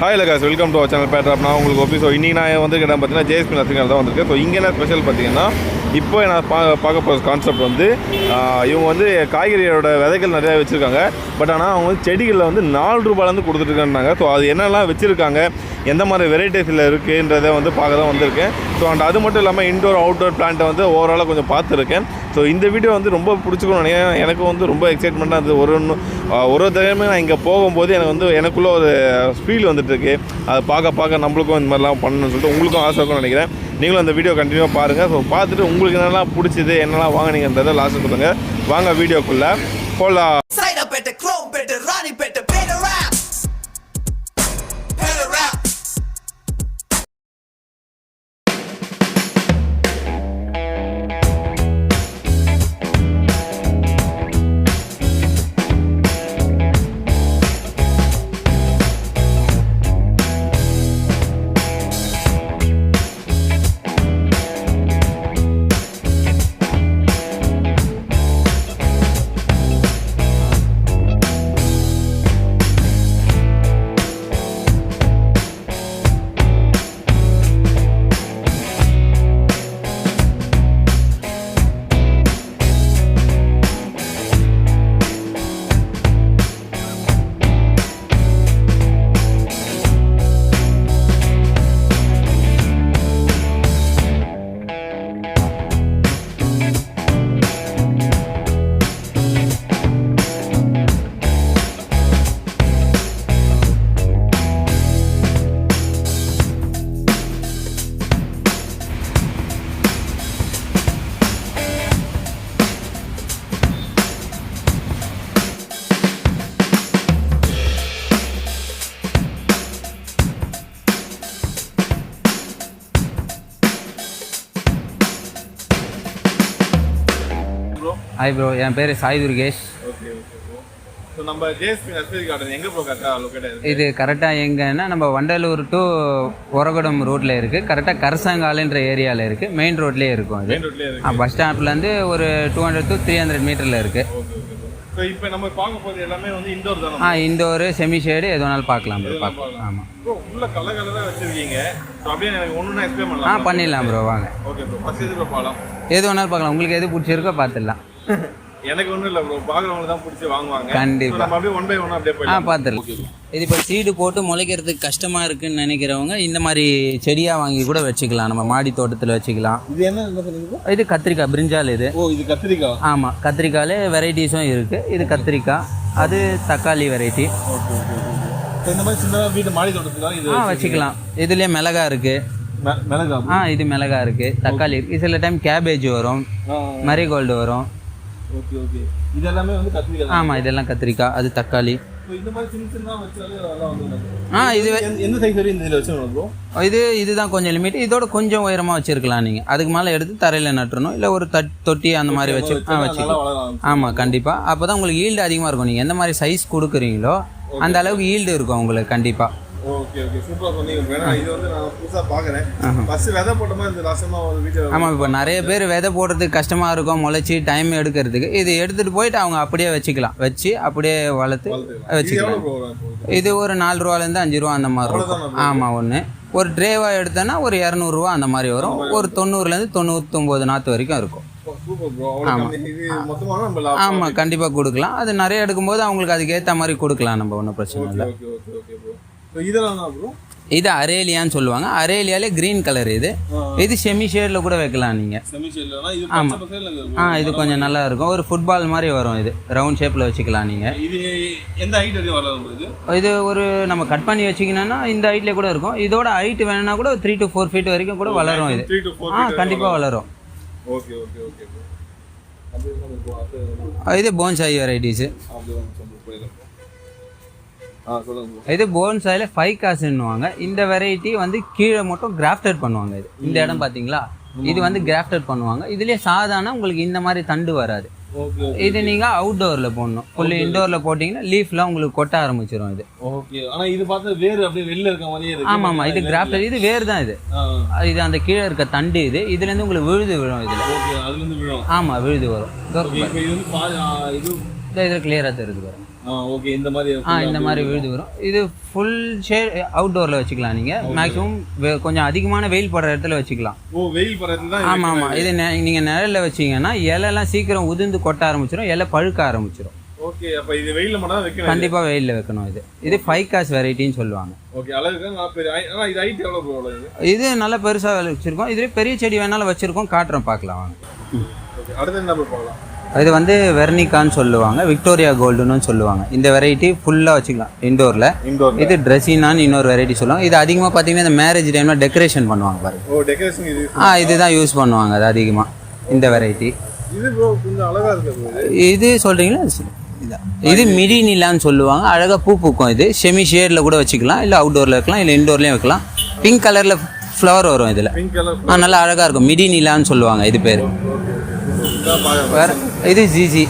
Hi லகாஸ் welcome to channel பேட்டர் நான் உங்களுக்கு ஒப்பி ஸோ இன்றைக்கி நான் வந்து இடம் பார்த்தீங்கன்னா ஜேஎஸ்பி நர்சிங் தான் வந்திருக்கேன் ஸோ இங்கே என்ன ஸ்பெஷல் பார்த்தீங்கன்னா இப்போ நான் பா பார்க்க போகிற கான்செப்ட் வந்து இவங்க வந்து காய்கறியோட விதைகள் நிறையா வச்சுருக்காங்க. பட் ஆனால் அவங்க வந்து செடிகளில் வந்து நாலு ரூபாயிலேருந்து கொடுத்துட்ருக்காங்க ஸோ அது என்னெல்லாம் வச்சுருக்காங்க? எந்த மாதிரி வெரைட்டிஸில் இருக்குன்றதை வந்து பார்க்க தான் வந்திருக்கேன். ஸோ அண்ட் அது மட்டும் இல்லாமல் இன்டோர் அவுட்டோர் பிளான்ட்டை வந்து ஓவராலாக கொஞ்சம் பார்த்துருக்கேன். ஸோ இந்த வீடியோ வந்து ரொம்ப பிடிச்சிக்கணும் நினைக்கிறேன். எனக்கு வந்து ரொம்ப எக்ஸைட்மெண்ட்டாக இருந்தது. ஒரு ஒன்று ஒரு தடவையுமே நான் இங்கே போகும்போது எனக்கு வந்து எனக்குள்ள ஒரு ஃபீல் வந்துட்டுருக்கு. அதை பார்க்க பார்க்க நம்மளுக்கும் இந்த மாதிரிலாம் பண்ணணும்னு சொல்லிட்டு உங்களுக்கும் ஆசை இருக்கும்னு நினைக்கிறேன். நீங்களும் அந்த வீடியோ கண்டினியூவாக பாருங்கள் ஸோ பார்த்துட்டு உங்களுக்கு என்னெல்லாம் பிடிச்சது என்னெல்லாம் வாங்கினீங்கன்றதை லாஸ்ட்டு சொல்லுங்கள் வாங்க வீடியோக்குள்ளே போகலாம் ஹாய் ப்ரோ என் பேர் Sai Durgesh. Okay okay bro so நம்ம ஜேஎஸ்பி நர்சரி கார்டன் எங்கே ப்ரோ கரெக்டாக லொக்கேட் ஆயிருக்கு இது கரெக்டாக எங்கன்னா நம்ம வண்டலூர் டு ஒரகுடம் ரோட்டில் இருக்குது கரெக்டாக கரசாங்காலுன்ற ஏரியாவில் இருக்குது மெயின் ரோட்லேயே இருக்கும் அது. பஸ் ஸ்டாப்லேருந்து ஒரு two hundred to three hundred மீட்டரில் இருக்குது இப்போ நம்ம பார்க்க போகிறது எல்லாமே வந்து இன்டோர் தானே ஆ இண்டோரு செமி ஷேடு எது வேணாலும் பார்க்கலாம் ப்ரோ பார்க்கலாம். ஆமாம் ப்ரோ உள்ள கலர் கலராக வச்சிருக்கீங்க. ஸோ அப்படியே எனக்கு ஒன்று எக்ஸ்பிளைன் ஆ பண்ணலாம் பண்ணிடலாம் ப்ரோ வாங்க. ஓகே ப்ரோ ஃபர்ஸ்ட் எது ப்ரோ பார்க்கலாம் எது வேணாலும் பார்க்கலாம். உங்களுக்கு எது பிடிச்சிருக்கோ பார்த்துடலாம். எனக்கு ஒன்றும் இல்லை ப்ரோ பார்க்குறவங்க தான் பிடிச்சி வாங்குவாங்க. கண்டிப்பா. So, நம்ம அப்படியே ஒன் பை ஒன் அப்படியே ஆ போயிடலாம் பார்த்துடலாம் இது இப்போ சீடு போட்டு முளைக்கிறதுக்கு கஷ்டமாக இருக்குன்னு நினைக்கிறவங்க இந்த மாதிரி செடியாக வாங்கி கூட வச்சுக்கலாம். நம்ம மாடி தோட்டத்தில் வச்சுக்கலாம். இது என்ன இது கத்திரிக்காய் பிரிஞ்சால் இது. ஓ இது கத்திரிக்காய் ஆமாம் கத்திரிக்காயிலே வெரைட்டிஸும் இருக்குது இது கத்திரிக்காய். அது தக்காளி வெரைட்டி ஓகே ஓகே ஓகே இந்த மாதிரி சின்னதாக வீட்டு மாடி தோட்டத்துக்காக இது ஆ வச்சுக்கலாம். இதுலேயே மிளகா இருக்குது மிளகா? ஆ இது மிளகா இருக்குது தக்காளி இருக்குது சில டைம் கேபேஜ் வரும். மரிகோல்டு வரும். ஓகே ஓகே இது எல்லாமே வந்து கத்திரிக்காய் ஆமாம் இதெல்லாம் கத்திரிக்காய் அது தக்காளி. ஆ இது எந்த- எந்த சைஸ் வரையும் இதில் வச்சுக்கணும் ப்ரோ இது இதுதான் கொஞ்சம் லிமிட் இதோட கொஞ்சம் உயரமாக வச்சுருக்கலாம் நீங்கள் அதுக்கு மேலே எடுத்து தரையில் நட்டுறணும். இல்லை ஒரு தட் தொட்டி அந்த மாதிரி வச்சு ஆ வச்சுக்கலாம். ஆமாம் கண்டிப்பாக அப்போ தான் உங்களுக்கு ஈல்டு அதிகமாக இருக்கும். நீங்கள் எந்த மாதிரி சைஸ் கொடுக்குறீங்களோ அந்த அளவுக்கு ஈல்டு இருக்கும் உங்களுக்கு கண்டிப்பாக ஓகே ஓகே சூப்பராக சொன்னீங்க bro. ஏன்னா இது வந்து நான் புதுசாக பார்க்குறேன் ஃபர்ஸ்ட் விதை போட்ட மாதிரி இந்த லட்சமாக ஒரு வீட்டில் ஆமாம் இப்போ நிறைய பேர் விதை போடுறதுக்கு கஷ்டமாக இருக்கும் முளைச்சி டைம் எடுக்கிறதுக்கு. இது எடுத்துகிட்டு போயிட்டு அவங்க அப்படியே வச்சுக்கலாம். வச்சு அப்படியே வளர்த்து வச்சுக்கலாம். இது ஒரு நாலு ரூபாலேருந்து அஞ்சு ரூபா அந்த மாதிரி இருக்கும். ஆமாம் ஒன்று ஒரு ட்ரேவாக எடுத்தோன்னா ஒரு இரநூறுவா அந்த மாதிரி வரும். ஒரு தொண்ணூறுலேருந்து தொண்ணூத்தொம்பது நாற்று வரைக்கும் இருக்கும். லாபம். ஆமாம் கண்டிப்பாக கொடுக்கலாம். அது நிறைய எடுக்கும்போது அவங்களுக்கு அதுக்கு ஏற்ற மாதிரி கொடுக்கலாம். நம்ம ஒன்றும் பிரச்சனை இல்லை okay okay okay bro so இதெல்லாம் தான் ப்ரோ இது அரேலியான்னு சொல்லுவாங்க. அரேலியாலே க்ரீன் கலர் இது. இது செமி ஷேடில் கூட வைக்கலாம் நீங்கள் இருக்கு. ஆ இது கொஞ்சம் நல்லா இருக்கும். ஒரு ஃபுட்பால் மாதிரி வரும் இது. ரவுண்ட் ஷேப்பில் வச்சுக்கலாம் நீங்கள் இது எந்த ஹைட் இது? ஒரு நம்ம கட் பண்ணி வச்சிங்கன்னா இந்த ஹைட்லேயே கூட இருக்கும். இதோட ஹைட் வேணும்னா கூட த்ரீ டு ஃபோர் ஃபீட் வரைக்கும் கூட வளரும் இது. ஆ கண்டிப்பாக வளரும். ஓகே ஓகே ஓகே இது போன்சாய் வெரைட்டிஸு இது போன்சாயில் ஃபைவ் காசுன்னுவாங்க. இந்த வெரைட்டி வந்து கீழே மட்டும் கிராஃப்டட் பண்ணுவாங்க இது. இந்த இடம் பார்த்தீங்களா இது வந்து கிராஃப்டட் பண்ணுவாங்க. இதுலேயே சாதாரண உங்களுக்கு இந்த மாதிரி தண்டு வராது. இது நீங்கள் அவுட்டோரில் போடணும். ஃபுல்லு இன்டோரில் போட்டிங்கன்னா லீஃப்லாம் உங்களுக்கு கொட்ட ஆரம்பிச்சிடும் இது. ஓகே. ஆனா இது பார்த்தா வேறு அப்படியே வெளில இருக்க மாதிரியே இருக்கு. ஆமாம் ஆமாம் இது கிராஃப்டட் இது வேறு தான் இது இது அந்த கீழே இருக்க தண்டு இது. இதுலேருந்து உங்களுக்கு விழுது விழும் இதில். ஓகே அதுல இருந்து விழும். ஆமாம் விழுது வரும். இதோ இதோ இதில் கிளியராக தெரியுது வரும் ஓகே இந்த மாதிரி ஆ இந்த மாதிரி விழுது வரும். இது ஃபுல் ஷேட் அவுட்டோரில் வச்சுக்கலாம் நீங்கள் மேக்ஸிமம் கொஞ்சம் அதிகமான வெயில் படுற இடத்துல வச்சுக்கலாம். ஓ வெயில் பறத்துல தான் ஆமாம் ஆமாம் இது நெ- நீங்க நிழல்ல வச்சீங்கன்னா இலைலாம் சீக்கிரம் உதிர்ந்து கொட்ட ஆரம்பிச்சிடும் இலை பழுக்க ஆரம்பிச்சிடும் ஓகே அப்ப இது வெயில்ல மட்டும் வைக்கணும் கண்டிப்பா வெயில்ல வைக்கணும் இது. இது ஃபைவ் காஸ் வெரைட்டின்னு சொல்லுவாங்க. ஓகே ஆனா இது ஹைட் எவ்வளவு ப்ரோ இது? இது நல்லா பெருசா வச்சிருக்கோம். இதுல பெரிய செடி வேணாலும் வச்சிருக்கோம். காட்டுறோம் பார்க்கலாம் வாங்க. அடுத்து என்ன ப்ரோ பார்க்கலாம்? இது வந்து வெர்னிகான்னு சொல்லுவாங்க விக்டோரியா கோல்டுன்னு சொல்லுவாங்க. இந்த வெரைட்டி ஃபுல்லா வச்சுக்கலாம் இண்டோர்ல இண்டோர் இது ட்ரெஸ்ஸினான்னு இன்னொரு வெரைட்டி சொல்லுவாங்க. இது அதிகமாக பார்த்தீங்கன்னா இந்த மேரேஜ் டைம்ல டெக்கரேஷன் பண்ணுவாங்க பாருங்க. ஓ டெக்கரேஷன் இது ஆ இதுதான் யூஸ் பண்ணுவாங்க அது அதிகமாக இந்த வெரைட்டி இது bro இது. மிடி நிலான்னு சொல்லுவாங்க. அழகா பூ பூக்கும் இது. செமி ஷேட்ல கூட வச்சுக்கலாம் இல்லை அவுட்டோர்ல வைக்கலாம் இல்லை இண்டோர்லயும் வைக்கலாம். பிங்க் கலர்ல ஃப்ளவர் வரும் இதுல. ஆ நல்லா அழகா இருக்கும். மிடி நிலான்னு சொல்லுவாங்க இது பேர். வேற இது ஜிஜி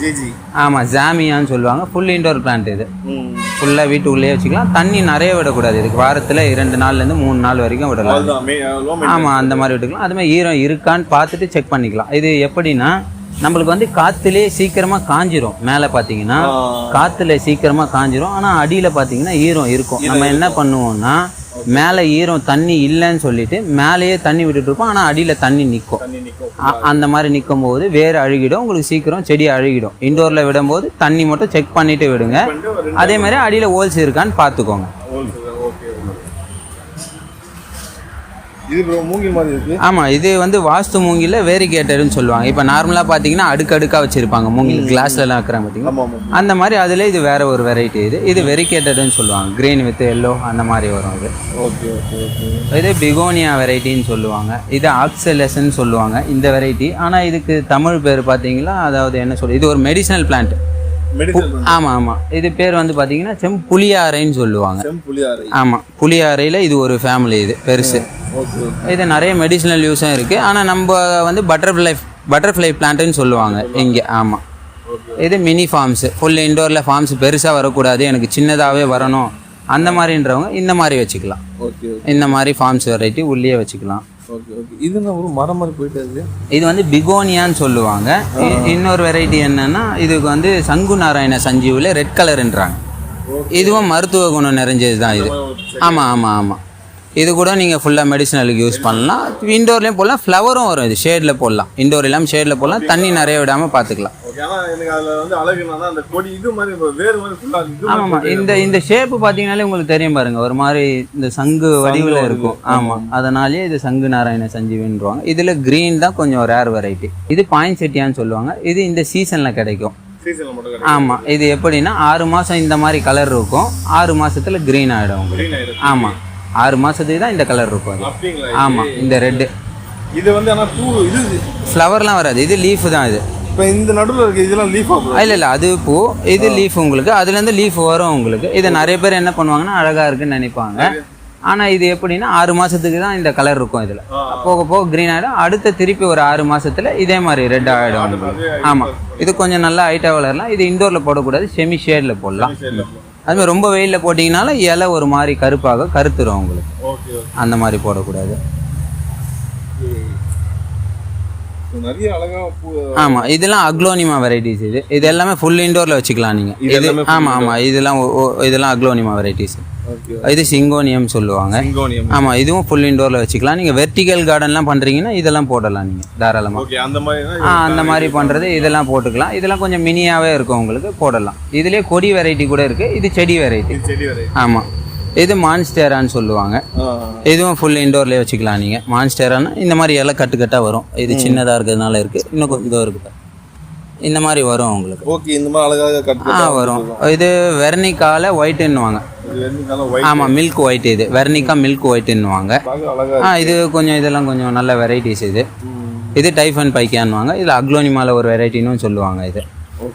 ஜிஜி ஆமா ஜாமியான்னு சொல்லுவாங்க. ஃபுல் இண்டோர் பிளான்ட் இது. ம். ஃபுல்லா வீட்டுக்குள்ளேயே வச்சுக்கலாம். தண்ணி நிறைய விடக்கூடாது. இதுக்கு வாரத்துல இரண்டு நாள்ல இருந்து மூணு நாள் வரைக்கும் விடலாம். அதுதான் மே லோ ஆமா அந்த மாதிரி விட்டுக்கலாம். அது மாதிரி ஈரம் இருக்கான்னு பார்த்துட்டு செக் பண்ணிக்கலாம். இது எப்படின்னா நம்மளுக்கு வந்து காத்துலயே சீக்கிரமா காஞ்சிரும். மேலே பார்த்தீங்கன்னா காத்துல சீக்கிரமா காஞ்சிரும். ஆனா அடியில பார்த்தீங்கன்னா ஈரம் இருக்கும். நம்ம என்ன பண்ணுவோம்னா மேலே ஈரம் தண்ணி இல்லைன்னு சொல்லிட்டு மேலேயே தண்ணி விட்டுட்டு இருப்போம் ஆனா அடியில தண்ணி நிற்கும் அந்த மாதிரி நிற்கும் போது வேர் அழுகிடும். உங்களுக்கு சீக்கிரம் செடி அழுகிடும். இண்டோர்ல விடும்போது தண்ணி மட்டும் செக் பண்ணிட்டு விடுங்க. அதே மாதிரி அடியில ஹோல்ஸ் இருக்கான்னு பார்த்துக்கோங்க ஓகே ஓகே இது மூங்கில் மாதிரி இருக்கு. ஆமா இது வந்து வாஸ்து மூங்கில வேரிகேட்டர்னு சொல்லுவாங்க. இப்போ நார்மலா பாத்தீங்கன்னா அடுக்கடுக்கா வச்சிருப்பாங்க. மூங்கில் கிளாஸ்ல எல்லாம் வைக்கிறாங்க பார்த்தீங்களா ஆமா ஆமா அந்த மாதிரி அதுல இது வேற ஒரு வெரைட்டி இது இது வெரிகேட்டட்னு சொல்லுவாங்க. கிரீன் வித் எல்லோ அந்த மாதிரி வரும் இது ஓகே ஓகே ஓகே இது பிகோனியா வெரைட்டின்னு சொல்லுவாங்க. இது ஆக்சலெசன் சொல்லுவாங்க. இந்த வெரைட்டி ஆனா இதுக்கு தமிழ் பேர் பாத்தீங்களா? அதாவது என்ன சொல்றது? இது ஒரு மெடிசனல் பிளான்ட் மெடிசன் ஆமா ஆமா. இது பேர் வந்து பாத்தீங்கன்னா செம் புளியாரைன்னு சொல்லுவாங்க. செம் புளியாரை ஆமா புளியாரையில இது ஒரு ஃபேமிலி இது பெருசு. இது நிறைய மெடிசினல் யூஸும் இருக்கு. ஆனா நம்ம வந்து பட்டர்ஃப்ளை பட்டர்ஃப்ளை பிளான்ட்னு சொல்லுவாங்க இங்க. ஆமா. இது மினி ஃபார்ம்ஸ் ஃபுல் இண்டோர்ல ஃபார்ம்ஸ் பெருசா வரக்கூடாது. எனக்கு சின்னதாவே வரணும். அந்த மாதிரின்றவங்க இந்த மாதிரி வச்சுக்கலாம். இந்த மாதிரி ஃபார்ம்ஸ் வெரைட்டி உள்ளே வச்சுக்கலாம். ஓகே ஓகே இது என்ன ஒரு மரம் மாதிரி போயிட்டு இருக்கு? இது வந்து பிகோனியான்னு சொல்லுவாங்க. இன்னொரு வெரைட்டி என்னன்னா இதுக்கு வந்து சங்கு நாராயண சஞ்சீவில் ரெட் கலர்ன்றாங்க இதுவும் மருத்துவ குணம் நிறைஞ்சது தான் இது ஆமாம் ஆமாம் ஆமாம் இது கூட நீங்கள் ஃபுல்லாக மெடிசனலுக்கு யூஸ் பண்ணலாம். இண்டோர்லேயும் போடலாம். ஃப்ளவரும் வரும். இது ஷேடில் போடலாம். இண்டோர் இல்லாமல் ஷேடில் போடலாம். தண்ணி நிறைய விடாமல் பார்த்துக்கலாம் ஆனா எனக்கு அதுல வந்து அழகு என்னன்னா அந்த கொடி இது மாதிரி இப்ப வேறு மாதிரி ஃபுல்லா இது மாதிரி ஆமாம். இந்த இந்த ஷேப்பு பார்த்தீங்கனாலே உங்களுக்கு தெரியும் பாருங்க. ஒரு மாதிரி இந்த சங்கு வடிவில் இருக்கும். ஆமாம் அதனாலேயே இது சங்கு நாராயண சஞ்சீவின்றாங்க. இதில் க்ரீன் தான் கொஞ்சம் ரேர் வெரைட்டி இது பாயிண்ட் செட்டியான்னு சொல்லுவாங்க. இது இந்த சீசனில் கிடைக்கும். ஆமாம் இது எப்படின்னா ஆறு மாதம் இந்த மாதிரி கலர் இருக்கும். ஆறு மாசத்துல க்ரீன் ஆகிடும் உங்களுக்கு. ஆமாம் ஆறு மாதத்துக்கு தான் இந்த கலர் இருக்கும் அது. ஆமாம் இந்த ரெட்டு இது வந்து பூ இது ஃப்ளவர்லாம் வராது. இது லீஃப் தான் இது. இப்ப இந்த நடுவுல இருக்க இதெல்லாம் லீஃப் இல்லை இல்லை அது பூ இது லீஃப் உங்களுக்கு. அதுலேருந்து லீஃப் வரும் உங்களுக்கு. இது நிறைய பேர் என்ன பண்ணுவாங்கன்னா அழகாக இருக்குன்னு நினைப்பாங்க. ஆனால் இது எப்படின்னா ஆறு மாதத்துக்கு தான் இந்த கலர் இருக்கும் இதில். போக போக க்ரீன் ஆகிடும் அடுத்த திருப்பி ஒரு ஆறு மாசத்துல இதே மாதிரி ரெட் ஆகிடும் ஆமாம் இது கொஞ்சம் நல்லா ஹைட்டாக வளரலாம். இது இண்டோரில் போடக்கூடாது செமி ஷேடில் போடலாம். அது மாதிரி ரொம்ப வெயிலில் போட்டிங்கனாலும் இலை ஒரு மாதிரி கருப்பாக கருத்துரும் உங்களுக்கு. அந்த மாதிரி போடக்கூடாது. நிறைய அழகா பூ ஆமாம் இதெல்லாம் அக்ளோனிமா வெரைட்டிஸ் இது. இது எல்லாமே ஃபுல் இண்டோரில் வச்சுக்கலாம் நீங்கள் இது ஆமாம் ஆமாம் இதெல்லாம் இதெல்லாம் அக்ளோனிமா வெரைட்டிஸ் இது சிங்கோனியம் சொல்லுவாங்க. ஆமாம் இதுவும் ஃபுல் இண்டோரில் வச்சுக்கலாம். நீங்கள் வெர்டிகல் கார்டன்லாம் பண்ணுறீங்கன்னா இதெல்லாம் போடலாம் நீங்கள் தாராளமாக ஓகே அந்த மாதிரி ஆ அந்த மாதிரி பண்ணுறது இதெல்லாம் போட்டுக்கலாம். இதெல்லாம் கொஞ்சம் மினியாகவே இருக்கும் உங்களுக்கு போடலாம். இதுலேயே கொடி வெரைட்டி கூட இருக்குது இது செடி வெரைட்டி ஆமாம் இது மான்ஸ்டேரான்னு சொல்லுவாங்க. இதுவும் ஃபுல் இண்டோர்லேயே வச்சுக்கலாம் நீங்கள் மான்ஸ்டேரானா இந்த மாதிரி இலை கட்டு கட்டாக வரும். இது சின்னதாக இருக்கிறதுனால இருக்குது இன்னும் கொஞ்சம் இதோ இருக்குது இந்த மாதிரி வரும் உங்களுக்கு. ஓகே இந்த மாதிரி அழகாக ஆ வரும். இது வெர்னிக்கால ஒயிட்டுன்னுவாங்க ஆமாம் மில்க் ஒயிட் இது. வெர்னிக்கா மில்க் ஒயிட்டுன்னுவாங்க ஆ இது கொஞ்சம் இதெல்லாம் கொஞ்சம் நல்ல வெரைட்டிஸ் இது. இது டைஃபன் பைக்கான்னுவாங்க இதில் அக்லோனிமால ஒரு வெரைட்டின்னு சொல்லுவாங்க இது.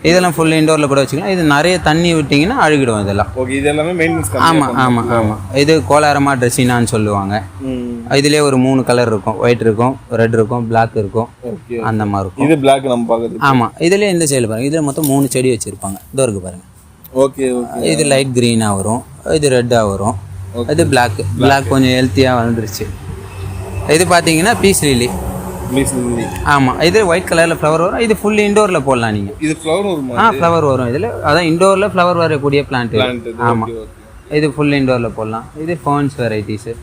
இதெல்லாம் ஃபுல் இண்டோரில் கூட வச்சுக்கலாம். இது நிறைய தண்ணி விட்டிங்கன்னா அழுகிடும் இதெல்லாம். ஓகே இது எல்லாமே மெயின்டெனன்ஸ் ஆமாம் ஆமாம் ஆமாம் இது கோலாரமா ட்ரெஸ்ஸினான்னு சொல்லுவாங்க. இதுலேயே ஒரு மூணு கலர் இருக்கும். ஒயிட் இருக்கும் ரெட் இருக்கும் பிளாக் இருக்கும். அந்த மாதிரி இருக்கும். இது பிளாக் நம்ம பார்க்குறது ஆமாம் இதுலேயே இந்த சைடு பாருங்க. இதில் மொத்தம் மூணு செடி வச்சுருப்பாங்க. இதோ இருக்கு பாருங்க. ஓகே இது லைட் க்ரீனாக வரும். இது ரெட்டாக வரும். இது பிளாக் பிளாக் கொஞ்சம் ஹெல்த்தியாக வந்துருச்சு இது பார்த்தீங்கன்னா பீஸ் லில்லி ஆமாம் இது ஒயிட் கலரில் ஃப்ளவர் வரும் இது ஃபுல் இண்டோரில் போடலாம் நீங்கள் இது ஃப்ளவர் வருமா ஆ ஃப்ளவர் வரும் இதில். அதான் இண்டோரில் ஃப்ளவர் வரக்கூடிய பிளான்ட் ஆமாம் இது ஃபுல் இண்டோரில் போடலாம். இது ஃபோன்ஸ் வெரைட்டிஸு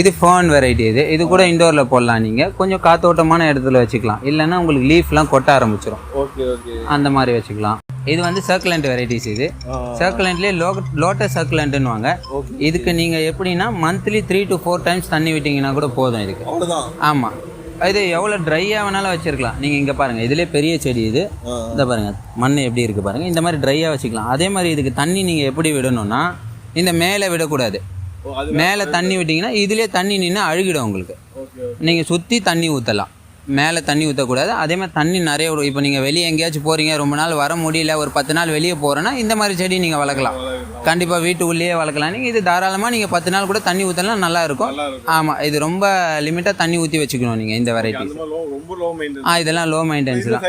இது ஃபோன் வெரைட்டி இது. இது கூட இண்டோரில் போடலாம் நீங்கள் கொஞ்சம் காத்தோட்டமான இடத்துல வச்சுக்கலாம். இல்லைன்னா உங்களுக்கு லீஃப்லாம் கொட்ட ஆரம்பிச்சிடும் ஓகே ஓகே. அந்த மாதிரி வச்சுக்கலாம். இது வந்து சர்க்குலண்ட் வெரைட்டிஸ் இது. சர்க்குலண்ட்லேயே லோ லோட்டஸ் சர்க்குலண்ட்னுவாங்க இதுக்கு நீங்கள் எப்படின்னா monthly three to four times தண்ணி விட்டிங்கன்னா கூட போதும் இதுக்கு. ஆமாம் இது எவ்வளோ ட்ரையாக வேணாலும் வச்சிருக்கலாம். நீங்கள் இங்கே பாருங்கள் இதுலேயே பெரிய செடி இது. இந்த பாருங்கள் மண் எப்படி இருக்குது பாருங்கள் இந்த மாதிரி ட்ரையாக வச்சுக்கலாம். அதே மாதிரி இதுக்கு தண்ணி நீங்கள் எப்படி விடணும்னா இந்த மேலே விடக்கூடாது. மேலே தண்ணி விட்டிங்கன்னா இதுலேயே தண்ணி நின்று அழுகிடும் உங்களுக்கு. நீங்கள் சுற்றி தண்ணி ஊற்றலாம் மேலே தண்ணி ஊற்றக்கூடாது அதே மாதிரி தண்ணி நிறைய விடும் இப்போ நீங்கள் வெளியே எங்கேயாச்சும் போகிறீங்க ரொம்ப நாள் வர முடியல ஒரு பத்து நாள் வெளியே போகிறேன்னா இந்த மாதிரி செடி நீங்கள் வளர்க்கலாம். கண்டிப்பாக வீட்டுக்குள்ளேயே வளர்க்கலாம். நீங்கள் இது தாராளமாக நீங்கள் பத்து நாள் கூட தண்ணி ஊற்றலாம் நல்லா இருக்கும். ஆமாம் இது ரொம்ப லிமிட்டாக தண்ணி ஊற்றி வச்சுக்கணும் நீங்கள் இந்த வெரைட்டி ஆ இதெல்லாம் லோ மெயின்டெனன்ஸ் தான்.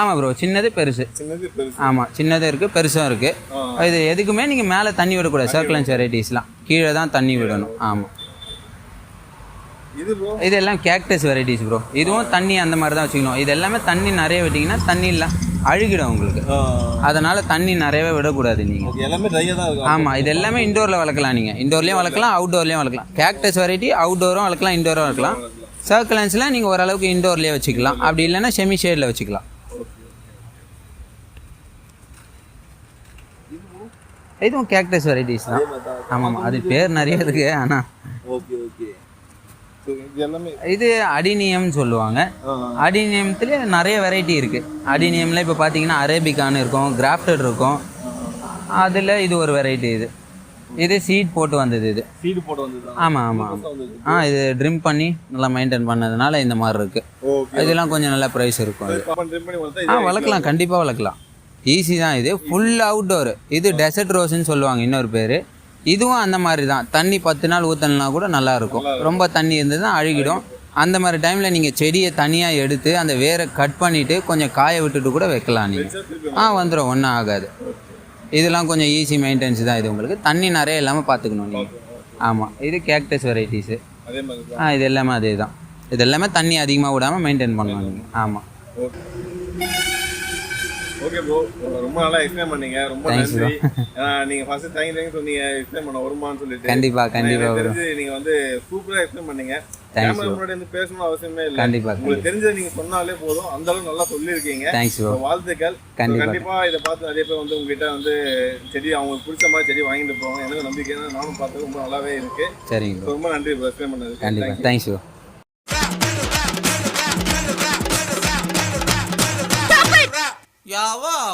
ஆமாம் ப்ரோ சின்னது பெருசு. சின்னது பெருசு. ஆமாம் சின்னதும் இருக்குது பெருசும் இருக்குது இது எதுக்குமே நீங்கள் மேலே தண்ணி விடக்கூடாது சர்க்குலன்ஸ் வெரைட்டிஸ்லாம் கீழே தான் தண்ணி விடணும். ஆமாம் இது இதெல்லாம் கேக்டஸ் வெரைட்டிஸ் ப்ரோ இதுவும் தண்ணி அந்த மாதிரி தான் வச்சுக்கணும். இது எல்லாமே தண்ணி நிறைய விட்டிங்கன்னா தண்ணி இல்லை அழுகிடும் உங்களுக்கு. அதனால் தண்ணி நிறையவே விடக்கூடாது நீங்கள் எல்லாமே ட்ரையாக தான் இருக்கும். ஆமாம் இது எல்லாமே இண்டோரில் வளர்க்கலாம் நீங்கள் இண்டோர்லேயும் வளர்க்கலாம் அவுட்டோர்லேயும் வளர்க்கலாம். கேக்டஸ் வெரைட்டி அவுட்டோரும் வளர்க்கலாம் இண்டோரும் வளர்க்கலாம். சர்க்குலன்ஸ்லாம் நீங்கள் ஓரளவுக்கு இண்டோர்லேயே வச்சுக்கலாம். அப்படி இல்லைன்னா செமி ஷேடில் வச்சுக்கலாம். இதுவும் கேக்டஸ் வெரைட்டிஸ் தான். ஆமாம் அது பேர் நிறைய இருக்குது ஆனால் ஓகே ஓகே இது அடினியம்னு சொல்லுவாங்க. அடினியம்த்துல நிறைய வெரைட்டி இருக்குது அடினியமில் இப்போ பார்த்தீங்கன்னா அரேபிகான்னு இருக்கும் கிராஃப்டட் இருக்கும். அதில் இது ஒரு வெரைட்டி இது. இது சீட் போட்டு வந்தது இது. சீடு போட்டு வந்தது ஆமாம் ஆமாம் ஆ இது ட்ரிம் பண்ணி நல்லா மெயின்டைன் பண்ணதுனால இந்த மாதிரி இருக்குது இதெல்லாம் கொஞ்சம் நல்ல ப்ரைஸ் இருக்கும் ஆ வளர்க்கலாம் கண்டிப்பாக வளர்க்கலாம். ஈஸி தான் இது. ஃபுல் அவுட்டோர் இது டெசர்ட் ரோஸ்ன்னு சொல்லுவாங்க இன்னொரு பேர். இதுவும் அந்த மாதிரி தான். தண்ணி பத்து நாள் ஊற்றலனா கூட நல்லா இருக்கும் ரொம்ப தண்ணி இருந்ததுன்னா அழுகிடும். அந்த மாதிரி டைமில் நீங்கள் செடியை தனியாக எடுத்து அந்த வேரை கட் பண்ணிவிட்டு கொஞ்சம் காய விட்டுட்டு கூட வைக்கலாம் நீங்கள் ஆ வந்துடும் ஒன்றும் ஆகாது. இதெல்லாம் கொஞ்சம் ஈஸி மெயின்டெனன்ஸ் தான் இது உங்களுக்கு. தண்ணி நிறைய இல்லாமல் பார்த்துக்கணும் நீங்கள் ஆமாம் இது கேக்டஸ் வெரைட்டிஸு தான். ஆ இது எல்லாமே அதே தான். இது எல்லாமே தண்ணி அதிகமாக விடாமல் மெயின்டைன் பண்ணணும் நீங்கள் ஆமாம் ஓகே ப்ரோ ரொம்ப நல்லா எக்ஸ்பிளைன் பண்ணீங்க. ரொம்ப நன்றி. நீங்க ஃபர்ஸ்ட் தேங்க் தேங்க் சொன்னீங்க. எக்ஸ்பிளைன் பண்ண வருமான்னு சொல்லிட்டு. கண்டிப்பா, கண்டிப்பா. தெரிஞ்சு நீங்க வந்து சூப்பரா எக்ஸ்பிளைன் பண்ணீங்க. கேமரா. முன்னாடி வந்து பேசணும் அவசியமே இல்ல. கண்டிப்பா, உங்களுக்கு தெரிஞ்சதை நீங்க சொன்னாலே போதும். அந்த அளவுக்கு நல்லா சொல்லியிருக்கீங்க. வாழ்த்துக்கள். கண்டிப்பா. இதை பார்த்து நிறைய பேர் வந்து உங்ககிட்ட வந்து செடி அவங்களுக்கு பிடிச்ச மாதிரி செடி வாங்கிட்டு போவாங்க எனக்கு நம்பிக்கை நானும் பார்த்தது ரொம்ப நல்லாவே இருக்கு. சரிங்க ரொம்ப நன்றி எக்ஸ்பிளைன் தேங்க்ஸ் ப்ரோ Yawa.